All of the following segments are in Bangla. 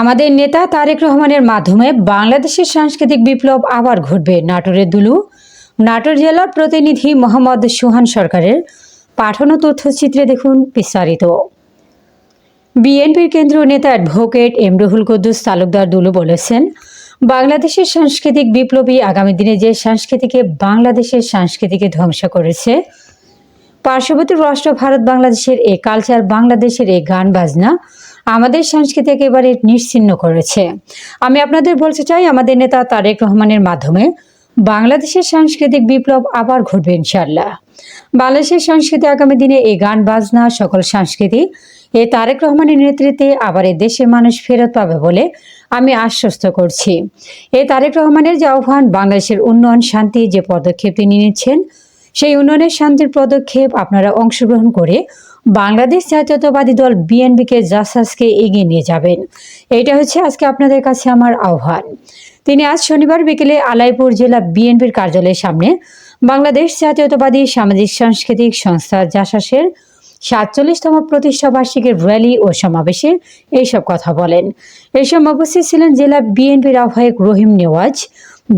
আমাদের নেতা তারেক রহমানের মাধ্যমে বাংলাদেশের সাংস্কৃতিক বিপ্লব আবার ঘটবে। নাটোরের দুলু, নাটোর জেলার প্রতিনিধি মোহাম্মদ সুহান সরকারের পাঠানো তথ্যচিত্রে দেখুন বিস্তারিত। বিএনপির কেন্দ্রীয় নেতা অ্যাডভোকেট এমরুহুল কুদ্দুস তালুকদার দুলু বলেছেন, বাংলাদেশের সাংস্কৃতিক বিপ্লবী আগামী দিনে যে সংস্কৃতিকে বাংলাদেশের সংস্কৃতিকে ধ্বংস করেছে পার্শ্ববর্তী রাষ্ট্র ভারত বাংলাদেশের এই কালচার বাংলাদেশের এই গান বাজনা আমাদের সংস্কৃতি একেবারে নিশ্চিহ্ন করেছে। আমি আপনাদের বলতে চাই, আমাদের নেতা তারেক রহমানের মাধ্যমে বাংলাদেশের সাংস্কৃতিক বিপ্লব আবার ঘটবে ইনশাল্লাহ বাংলাদেশের সংস্কৃতি আগামী দিনে এই গান বাজনা, সকল সংস্কৃতি এ তারেক রহমানের নেতৃত্বে আবার এই দেশের মানুষ ফেরত পাবে বলে আমি আশ্বস্ত করছি। এ তারেক রহমানের যে আহ্বান, বাংলাদেশের উন্নয়ন, শান্তি যে পদক্ষেপ তিনি নিচ্ছেন সেই উন্নয়নের শান্তির পদক্ষেপ আপনারা অংশগ্রহণ করে বাংলাদেশ জাতীয়তাবাদী দল বিএনপিকে জাসাসকে এগিয়ে নিয়ে যাবেন। এটা হচ্ছে আজকে আপনাদের কাছে আমার আহ্বান। তিনি আজ শনিবার বিকেলে আলাইপুর জেলা বিএনপির কার্যালয়ের সামনে বাংলাদেশ জাতীয়তাবাদী সামাজিক সাংস্কৃতিক সংস্থা জাসাসের সাতচল্লিশতম প্রতিষ্ঠা বার্ষিকীর র্যালি ও সমাবেশে এইসব কথা বলেন। সময় উপস্থিত ছিলেন জেলা বিএনপির আহ্বায়ক রহিম নেওয়াজ,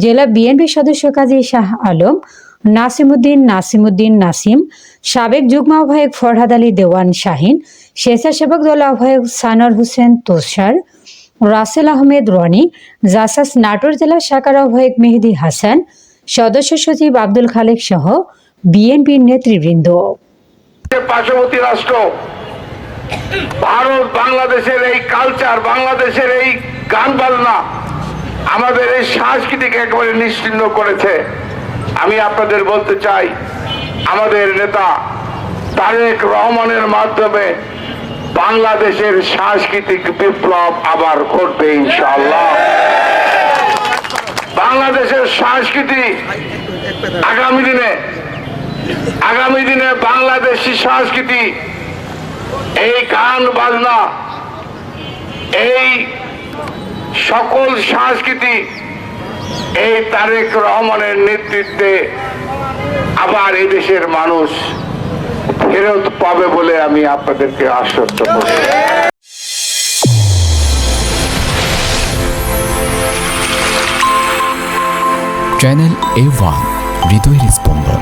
জেলা বিএনপি সদস্য কাজী শাহ আলম নাসিমুদ্দিন নাসিমুদ্দিন নাসিম, সাবেক যুগ্ম আহ্বায়ক ফরহাদ আলী দেওয়ান শাহিন, স্বেচ্ছাসেবক দল আহ্বায়ক সানার হোসেন তোষার, রাসেল আহমেদ রনি, জাসাস নাটোর জেলা শাখার আহ্বায়ক মেহেদি হাসান, সদস্য সচিব আব্দুল খালেক সহ বিএনপির নেতৃবৃন্দ। পার্শ্ববর্তী রাষ্ট্র, ভারত বাংলাদেশের এই কালচার বাংলাদেশের এই গান বাজনা আমাদের এই সাংস্কৃতিক একেবারে নিশ্চিন্ন করেছে। আমি আপনাদের বলতে চাই, আমাদের নেতা তারেক রহমানের মাধ্যমে বাংলাদেশের সাংস্কৃতিক বিপ্লব আবার ঘটবে, ইনশাআল্লাহ। বাংলাদেশের সংস্কৃতি আগামী দিনে আগামী দিনে বাংলাদেশি সংস্কৃতি, এই গান, বাজনা, এই সকল সংস্কৃতি এই তারেক রহমানের নেতৃত্বে আবার এই দেশের মানুষ ফেরত পাবে বলে আমি আপনাদেরকে আশ্বস্ত করছি। চ্যানেল এ ওয়ান হৃদয়ের স্পন্দন